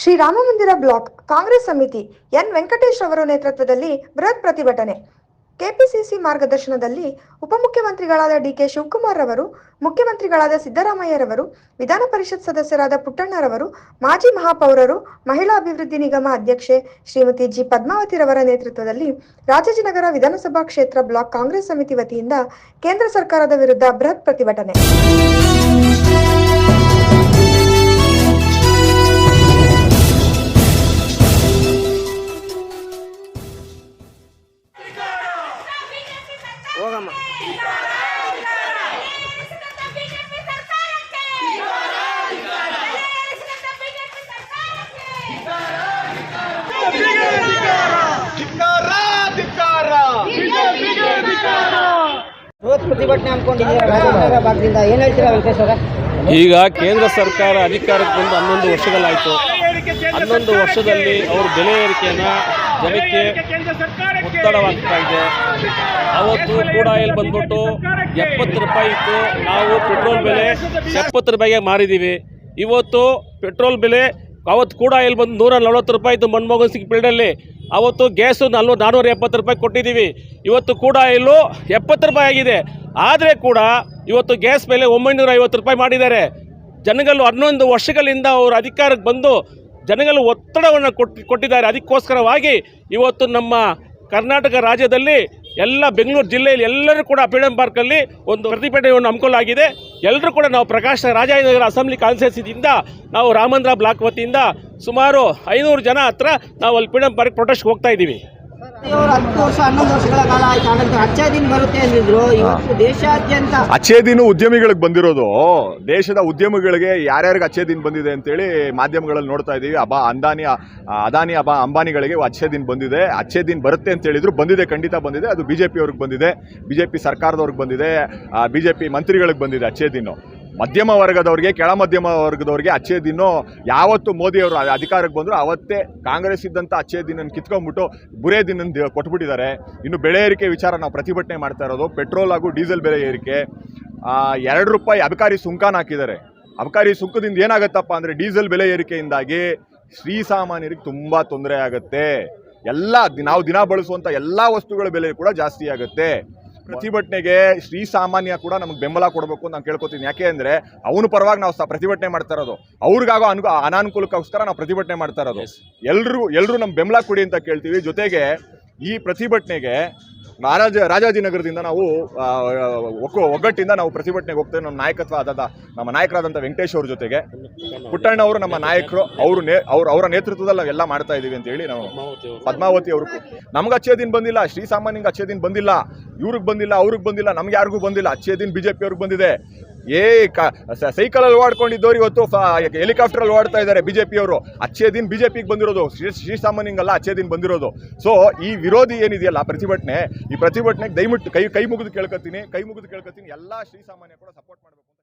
ಶ್ರೀರಾಮಮಂದಿರ block Congress ಸಮಿತಿ N Venkatesh ಅವರ ನೇತೃತ್ವದಲ್ಲಿ ಬೃಹತ್ ಪ್ರತಿಭಟನೆ. ಕೆಪಿಸಿಸಿ ಮಾರ್ಗದರ್ಶನದಲ್ಲಿ ಉಪಮುಖ್ಯಮಂತ್ರಿಗಳಾದ ಡಿಕೆ ಶಿವಕುಮಾರ್ ರವರು, ಮುಖ್ಯಮಂತ್ರಿಗಳಾದ ಸಿದ್ದರಾಮಯ್ಯರವರು, ವಿಧಾನ ಪರಿಷತ್ ಸದಸ್ಯರಾದ ಪುಟ್ಟಣ್ಣರವರು, ಮಾಜಿ ಮಹಾಪೌರರು, ಮಹಿಳಾ ಅಭಿವೃದ್ಧಿ ನಿಗಮ ಅಧ್ಯಕ್ಷೆ ಶ್ರೀಮತಿ ಜಿ. ಪದ್ಮಾವತಿರವರ ನೇತೃತ್ವದಲ್ಲಿ ರಾಜಾಜಿನಗರ ವಿಧಾನಸಭಾ ಕ್ಷೇತ್ರ ಬ್ಲಾಕ್ ಕಾಂಗ್ರೆಸ್ ಸಮಿತಿ ವತಿಯಿಂದ ಕೇಂದ್ರ ಸರ್ಕಾರದ ವಿರುದ್ಧ ಬೃಹತ್ ಪ್ರತಿಭಟನೆ. ಬೃಹತ್ ಪ್ರತಿಭಟನೆ ಈಗ ಕೇಂದ್ರ ಸರ್ಕಾರ ಅಧಿಕಾರಕ್ಕೆ ಬಂದು ಹನ್ನೊಂದು ವರ್ಷಗಳಾಯಿತು ಹನ್ನೊಂದು ವರ್ಷದಲ್ಲಿ ಅವರು ಬೆಲೆ ಏರಿಕೆಯನ್ನು ಜನಕ್ಕೆ ಒತ್ತಡವಾಗ್ತಾ ಇದೆ. ಅವತ್ತು ಕೂಡ ಇಲ್ಲಿ ಬಂದ್ಬಿಟ್ಟು ಎಪ್ಪತ್ತು ರೂಪಾಯಿ ಇತ್ತು. ನಾವು ಪೆಟ್ರೋಲ್ ಬೆಲೆ ಎಪ್ಪತ್ತು ರೂಪಾಯಿಗೆ ಮಾರಿದ್ದೀವಿ ಇವತ್ತು ಪೆಟ್ರೋಲ್ ಬೆಲೆ ಅವತ್ತು ಕೂಡ ಇಲ್ಲಿ ಬಂದು ನೂರ ನಲ್ವತ್ತು ರೂಪಾಯಿ ಇತ್ತು ಮನ್ಮೋಹನ್ ಸಿಂಗ್ ಪೀರಿಯಡಲ್ಲಿ ಅವತ್ತು ಗ್ಯಾಸು ನಲ್ವ ನಾನ್ನೂರ ಎಪ್ಪತ್ತು ರೂಪಾಯಿ ಕೊಟ್ಟಿದ್ದೀವಿ ಇವತ್ತು ಕೂಡ ಆಯಿಲು ಎಪ್ಪತ್ತು ರೂಪಾಯಿ ಆಗಿದೆ. ಆದರೆ ಕೂಡ ಇವತ್ತು ಗ್ಯಾಸ್ ಬೆಲೆ ಒಂಬೈನೂರ ಐವತ್ತು ರೂಪಾಯಿ ಮಾಡಿದ್ದಾರೆ. ಜನಗಳು ಹನ್ನೊಂದು ವರ್ಷಗಳಿಂದ ಅವರು ಅಧಿಕಾರಕ್ಕೆ ಬಂದು ಜನಗಳು ಒತ್ತಡವನ್ನು ಕೊಟ್ಟು ಕೊಟ್ಟಿದ್ದಾರೆ. ಅದಕ್ಕೋಸ್ಕರವಾಗಿ ಇವತ್ತು ನಮ್ಮ ಕರ್ನಾಟಕ ರಾಜ್ಯದಲ್ಲಿ ಎಲ್ಲ ಬೆಂಗಳೂರು ಜಿಲ್ಲೆಯಲ್ಲಿ ಎಲ್ಲರೂ ಕೂಡ ಫ್ರೀಡಂ ಪಾರ್ಕಲ್ಲಿ ಒಂದು ಪ್ರತಿಭಟನೆಯನ್ನು ಹಮ್ಮಿಕೊಳ್ಳಲಾಗಿದೆ. ಎಲ್ಲರೂ ಕೂಡ ನಾವು ಪ್ರಕಾಶ ರಾಜಾಜಿನಗರ ಅಸೆಂಬ್ಲಿ ಕಾನ್ಸ್ಟಿಟ್ಯೂನ್ಸಿಯಿಂದ ನಾವು ರಾಮಂದ್ರ ಬ್ಲಾಕ್ ವತಿಯಿಂದ ಸುಮಾರು ಐನೂರು ಜನ ಹತ್ರ ನಾವು ಅಲ್ಲಿ ಫ್ರೀಡಂ ಪಾರ್ಕ್ ಪ್ರೊಟೆಸ್ಟ್ ಹೋಗ್ತಾ ಇದ್ದೀವಿ. ಹತ್ತು ವರ್ಷ ಹನ್ನೊಂದು ವರ್ಷಗಳ ಕಾಲ ಆಯ್ತು ಹಾಗಂತ ಅಚ್ಚ ದಿನ ಬರುತ್ತೆ ಅಂದಿದ್ರು. ಇವತ್ತು ದೇಶಾದ್ಯಂತ ಅಚ್ಚೇ ದಿನ ಉದ್ಯಮಿಗಳಿಗೆ ಬಂದಿರೋದು. ದೇಶದ ಉದ್ಯಮಿಗಳಿಗೆ ಯಾರ್ಯಾರಿಗೆ ಅಚ್ಚೇ ದಿನ ಬಂದಿದೆ ಅಂತೇಳಿ ಮಾಧ್ಯಮಗಳಲ್ಲಿ ನೋಡ್ತಾ ಇದ್ದೀವಿ ಅಬಾ ಅಂದಾನಿ ಅದಾನಿ ಅಬಾ ಅಂಬಾನಿಗಳಿಗೆ ಅಚ್ಚೇ ದಿನ ಬಂದಿದೆ. ಅಚ್ಚೇ ದಿನ ಬರುತ್ತೆ ಅಂತ ಹೇಳಿದ್ರು ಬಂದಿದೆ ಖಂಡಿತ ಬಂದಿದೆ. ಅದು ಬಿ ಜೆ ಅವ್ರಿಗೆ ಬಂದಿದೆ ಬಿ ಜೆ ಪಿ ಸರ್ಕಾರದವ್ರಿಗೆ ಬಂದಿದೆ ಬಿ ಜೆ ಪಿ ಮಂತ್ರಿಗಳಿಗೆ ಬಂದಿದೆ ಅಚ್ಚೇ ದಿನ. ಮಧ್ಯಮ ವರ್ಗದವ್ರಿಗೆ, ಕೆಳ ಮಧ್ಯಮ ವರ್ಗದವ್ರಿಗೆ ಅಚ್ಚೇ ದಿನ ಯಾವತ್ತು ಮೋದಿ ಅವರು ಅಧಿಕಾರಕ್ಕೆ ಬಂದರು ಅವತ್ತೇ ಕಾಂಗ್ರೆಸ್ ಇದ್ದಂಥ ಅಚ್ಚೇ ದಿನ ಕಿತ್ಕೊಂಡ್ಬಿಟ್ಟು ಬುರೇ ದಿನ ಕೊಟ್ಬಿಟ್ಟಿದ್ದಾರೆ. ಇನ್ನು ಬೆಳೆ ಏರಿಕೆ ವಿಚಾರ ನಾವು ಪ್ರತಿಭಟನೆ ಮಾಡ್ತಾ ಇರೋದು. ಪೆಟ್ರೋಲ್ ಹಾಗೂ ಡೀಸೆಲ್ ಬೆಲೆ ಏರಿಕೆ. ಎರಡು ರೂಪಾಯಿ ಅಬಕಾರಿ ಸುಂಕನ ಹಾಕಿದ್ದಾರೆ. ಅಬಕಾರಿ ಸುಂಕದಿಂದ ಏನಾಗುತ್ತಪ್ಪ ಅಂದರೆ ಡೀಸೆಲ್ ಬೆಲೆ ಏರಿಕೆಯಿಂದಾಗಿ ಶ್ರೀಸಾಮಾನ್ಯರಿಗೆ ತುಂಬ ತೊಂದರೆ ಆಗುತ್ತೆ. ಎಲ್ಲ ನಾವು ದಿನ ಬಳಸುವಂಥ ಎಲ್ಲ ವಸ್ತುಗಳ ಬೆಲೆ ಕೂಡ ಜಾಸ್ತಿ ಆಗುತ್ತೆ. ಪ್ರತಿಭಟನೆಗೆ ಶ್ರೀ ಸಾಮಾನ್ಯ ಕೂಡ ನಮಗೆ ಬೆಂಬಲ ಕೊಡಬೇಕು ಅಂತ ನಾನು ಕೇಳ್ಕೊತೀನಿ. ಯಾಕೆ ಅಂದರೆ ಅವನ ಪರವಾಗಿ ನಾವು ಪ್ರತಿಭಟನೆ ಮಾಡ್ತಾ ಇರೋದು. ಅವ್ರಿಗಾಗೋ ಅನು ಅನಾನುಕೂಲಕ್ಕೋಸ್ಕರ ನಾವು ಪ್ರತಿಭಟನೆ ಮಾಡ್ತಾ ಇರೋದು. ಎಲ್ಲರೂ ಎಲ್ಲರೂ ನಮ್ಮ ಬೆಂಬಲ ಕೊಡಿ ಅಂತ ಕೇಳ್ತೀವಿ. ಜೊತೆಗೆ ಈ ಪ್ರತಿಭಟನೆಗೆ ರಾಜ ರಾಜಾಜಿನಗರದಿಂದ ನಾವು ಒಕ್ಕ ಒಗ್ಗಟ್ಟಿಂದ ನಾವು ಪ್ರತಿಭಟನೆಗೆ ಹೋಗ್ತೇವೆ. ನಮ್ಮ ನಾಯಕತ್ವ ಆದ ನಮ್ಮ ನಾಯಕರಾದಂಥ ವೆಂಕಟೇಶ್ ಅವ್ರ ಜೊತೆಗೆ. ಪುಟ್ಟಣ್ಣ ಅವರು ನಮ್ಮ ನಾಯಕರು ಅವರು ನೇ ಅವ್ರು ಅವರ ನೇತೃತ್ವದಲ್ಲಿ ನಾವೆಲ್ಲ ಮಾಡ್ತಾ ಇದ್ದೀವಿ ಅಂತ ಹೇಳಿ ನಾವು ಪದ್ಮಾವತಿ ಅವರು. ನಮ್ಗೆ ಅಚ್ಚೇ ದಿನ ಬಂದಿಲ್ಲ ಶ್ರೀಸಾಮಾನ್ಯಂಗೆ ಅಚ್ಚೇ ದಿನ ಬಂದಿಲ್ಲ ಇವ್ರಿಗೆ ಬಂದಿಲ್ಲ ಅವ್ರಿಗೆ ಬಂದಿಲ್ಲ ನಮ್ಗೆ ಯಾರಿಗೂ ಬಂದಿಲ್ಲ. ಅಚ್ಚೇ ದಿನ ಬಿ ಜೆ ಪಿ ಅವ್ರಿಗೆ ಬಂದಿದೆ. ಏ ಸೈಕಲಲ್ಲಿ ಓಡಾಡ್ಕೊಂಡಿದ್ದವ್ರು ಇವತ್ತು ಹೆಲಿಕಾಪ್ಟರಲ್ಲಿ ಓಡ್ತಾ ಇದ್ದಾರೆ ಬಿ ಜೆ ಪಿಯವರು ಅಚ್ಚೇ ದಿನ ಬಿಜೆಪಿಗೆ ಬಂದಿರೋದು. ಶ್ರೀ ಶ್ರೀಸಾಮಾನ್ಯಂಗಲ್ಲ ಅಚ್ಚೇ ದಿನ ಬಂದಿರೋದು. ಸೊ ಈ ವಿರೋಧಿ ಏನಿದೆಯಲ್ಲ, ಪ್ರತಿಭಟನೆ, ಈ ಪ್ರತಿಭಟನೆಗೆ ದಯವಿಟ್ಟು ಕೈ ಕೈ ಮುಗಿದು ಕೇಳ್ಕೊತೀನಿ ಕೈ ಮುಗಿದು ಕೇಳ್ಕೊತೀನಿ ಎಲ್ಲ ಶ್ರೀಸಾಮಾನ್ಯ ಕೂಡ ಸಪೋರ್ಟ್ ಮಾಡಬೇಕು